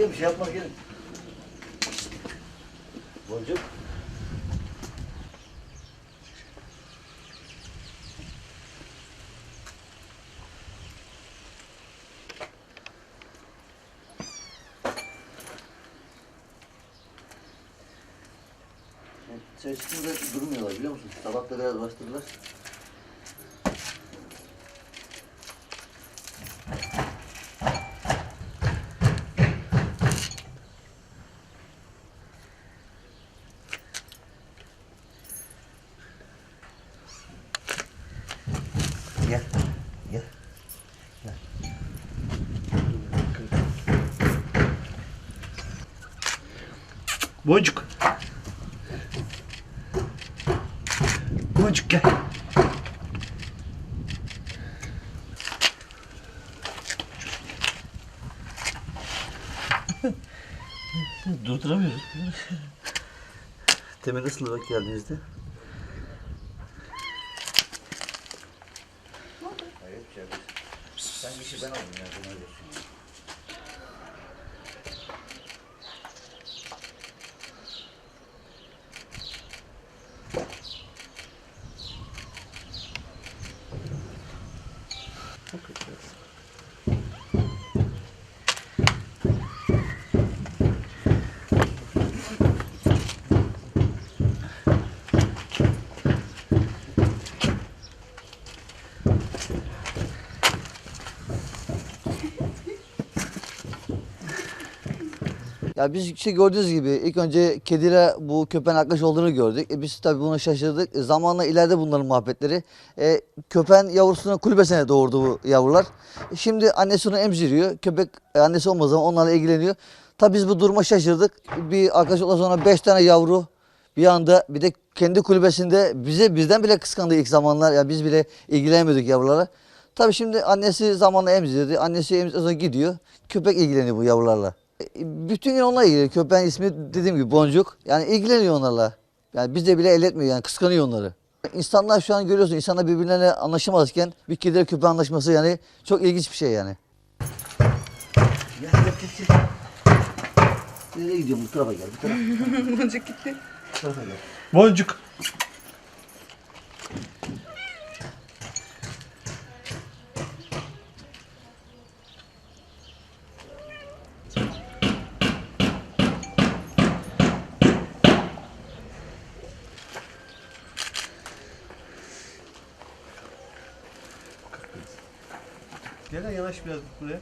Gel bir şey yapma gelin. Boncuk. Sen çıkınca durmuyorlar biliyor musun? Sabah da biraz bastırdılar. Gel. Gel. Gel. Boncuk. Boncuk gel. Durduramıyoruz. Temel ısınarak geldiğinizde. Hayır, şey Sen bir şey ben aldım ya. Buna diyorsun. Ya biz işte gördüğünüz gibi ilk önce kediyle bu köpeğin arkadaş olduğunu gördük. E biz tabii buna şaşırdık. E zamanla ileride bunların muhabbetleri. E, köpeğin yavrusunu kulübesine doğurdu bu yavrular. E şimdi annesi onu emziriyor. Köpek e, annesi olmadığı zaman onlarla ilgileniyor. Tabii biz bu duruma şaşırdık. Bir arkadaş ondan sonra beş tane yavru bir anda bir de kendi kulübesinde bize bizden bile kıskandı ilk zamanlar. Ya biz bile ilgilenemiyorduk yavrulara. Tabii şimdi annesi zamanla emzirdi. Annesi emzirdi gidiyor. Köpek ilgileniyor bu yavrularla. Bütün gün onunla ilgili. Köpeğin ismi dediğim gibi Boncuk. Yani ilgileniyor onlarla. Yani bizde bile el etmiyor yani kıskanıyor onları. İnsanlar şu an görüyorsun insanlar birbirlerine anlaşamazken bir kediyle köpeğin anlaşması yani çok ilginç bir şey yani. Gel gel gel. gel. Nereye gidiyorsun bu tarafa gel bu tarafa. Boncuk gitti. Bu tarafa gel. Boncuk. Gel lan, yanaş biraz buraya.